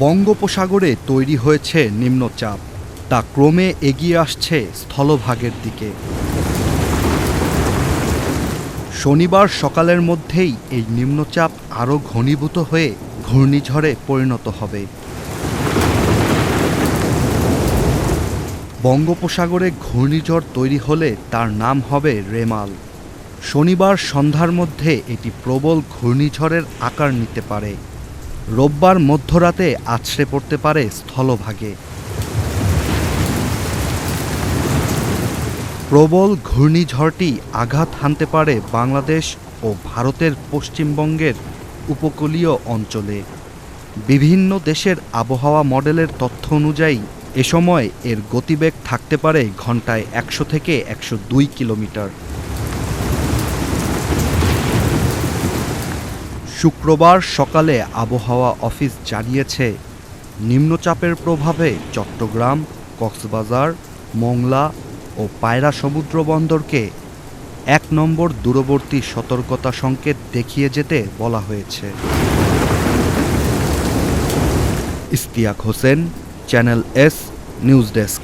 বঙ্গোপসাগরে তৈরি হয়েছে নিম্নচাপ। তা ক্রমে এগিয়ে আসছে স্থলভাগের দিকে। শনিবার সকালের মধ্যেই এই নিম্নচাপ আরও ঘনীভূত হয়ে ঘূর্ণিঝড়ে পরিণত হবে। বঙ্গোপসাগরে ঘূর্ণিঝড় তৈরি হলে তার নাম হবে রেমাল। শনিবার সন্ধ্যার মধ্যে এটি প্রবল ঘূর্ণিঝড়ের আকার নিতে পারে। রোববার মধ্যরাতে আছড়ে পড়তে পারে স্থলভাগে। প্রবল ঘূর্ণিঝড়টি আঘাত হানতে পারে বাংলাদেশ ও ভারতের পশ্চিমবঙ্গের উপকূলীয় অঞ্চলে। বিভিন্ন দেশের আবহাওয়া মডেলের তথ্য অনুযায়ী, এ সময় এর গতিবেগ থাকতে পারে ঘন্টায় একশো থেকে একশো দুই কিলোমিটার। শুক্রবার সকালে আবহাওয়া অফিস জানিয়েছে, নিম্নচাপের প্রভাবে চট্টগ্রাম, কক্সবাজার, মোংলা ও পায়রা সমুদ্র বন্দরকে এক নম্বর দূরবর্তী সতর্কতা সংকেত দেখিয়ে যেতে বলা হয়েছে। Istiak Hossain, channel S, news desk.